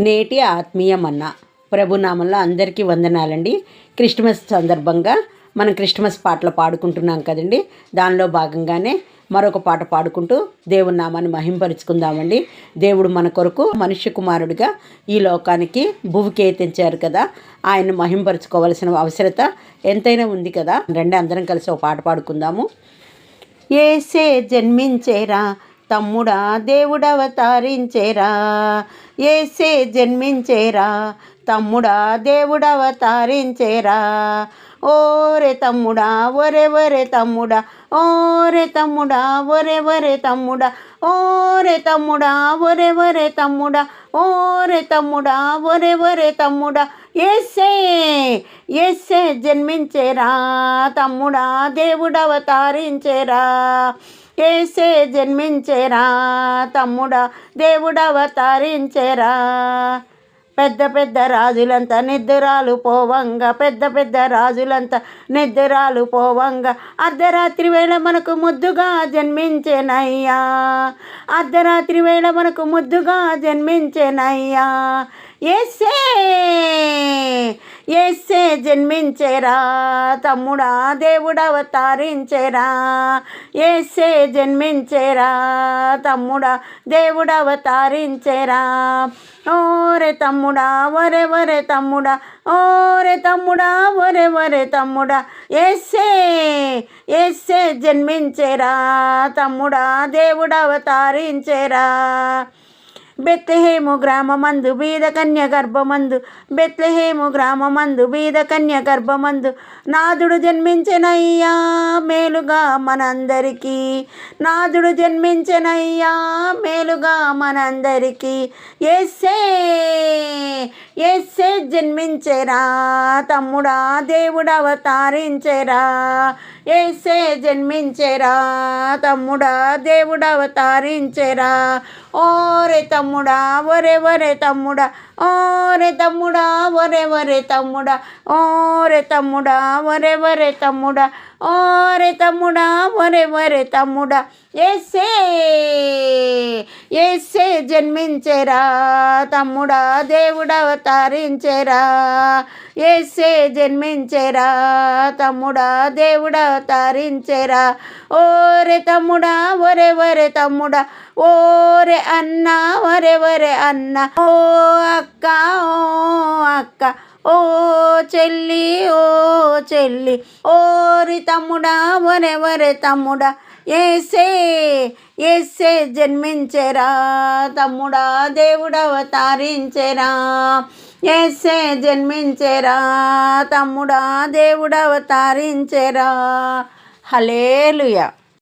నేటి ఆత్మీయమన్న ప్రభునామంలో అందరికీ వందనాలండి. క్రిస్మస్ సందర్భంగా మనం క్రిస్మస్ పాటలు పాడుకుంటున్నాం కదండి. దానిలో భాగంగానే మరొక పాట పాడుకుంటూ దేవుని నామాన్ని మహింపరుచుకుందామండి. దేవుడు మన కొరకు మనుష్య కుమారుడిగా ఈ లోకానికి భూమికి తెంచారు కదా. ఆయన మహింపరుచుకోవాల్సిన అవసరత ఎంతైనా ఉంది కదా. రండి అందరం కలిసి ఒక పాట పాడుకుందాము. ఏసే జన్మించేరా తమ్ముడా దేవుడవతారించేరా ఏసే జన్మించేరా తమ్ముడా దేవుడవతారించేరా. ఓరే తమ్ముడా ఒరే ఒరే తమ్ముడా ఓరే తమ్ముడా ఒరే ఒరే తమ్ముడా ఓరే తమ్ముడా ఒరే ఒరే తమ్ముడా ఓరే తమ్ముడా ఒరే ఒరే తమ్ముడా. ఎస్సే ఎస్సే జన్మించేరా తమ్ముడా దేవుడవతారించేరా. ఏసే జన్మించేరా తమ్ముడా దేవుడవతారించేరా. పెద్ద పెద్ద రాజులంతా నిద్రాలు పోవంగా పెద్ద పెద్ద రాజులంతా నిద్రాలు పోవంగా. అర్ధరాత్రి వేళ మనకు ముద్దుగా జన్మించేనయ్యా. అర్ధరాత్రి వేళ మనకు ముద్దుగా జన్మించేనయ్యా. ఎస్సే ఎస్సే జన్మించేరా తమ్ముడా దేవుడవతారించేరా. ఎస్సే జన్మించేరా తమ్ముడా దేవుడవతారించేరా. ఓరే తమ్ముడా ఒరే ఒరే తమ్ముడా ఓరే తమ్ముడా ఒరే ఒరే తమ్ముడా. ఎస్సే ఎస్సే జన్మించేరా తమ్ముడా దేవుడవతారించేరా. బెత్లహేము గ్రామమందు బీద కన్య గర్భమందు బెత్లహేము గ్రామమందు బీద కన్య గర్భమందు. నాదుడు జన్మించెనయ్యా మేలుగా మనందరికీ. నాదుడు జన్మించెనయ్యా మేలుగా మనందరికీ. ఎస్సే ఎస్సే జన్మించేరా తమ్ముడా దేవుడు అవతారించేరా ఎస్సే జన్మించేరా తమ్ముడా దేవుడు అవతారించేరా ఓరే తమ్ముడా ఒరే ఒరే తమ్ముడా ఓరే తమ్ముడా ఒరే ఒరే తమ్ముడా ఓరే తమ్ముడా ఒరే ఒరే తమ్ముడా ఓరే తమ్ముడా ఒరే ఒరే తమ్ముడా. ఎస్సే ఎస్సే జన్మించేరా తమ్ముడా దేవుడు అవతారించెరా ఎస్సే జన్మించెరా తమ్ముడా దేవుడా అవతారించెరా ఓరే తమ్ముడా ఒరే ఒరే తమ్ముడా ఓరే అన్న ఒరే ఒరే అన్న. ఓ అక్క ఓ అక్క ఓ చెల్లి ఓ చెల్లి. ఓరి తమ్ముడా ఒరే ఒరే తమ్ముడా ఏసే ఏసే జన్మించెరా తమ్ముడా దేవుడు అవతారించెరా ఏసే జన్మించెరా తమ్ముడా దేవుడు అవతారించెరా హలేలుయా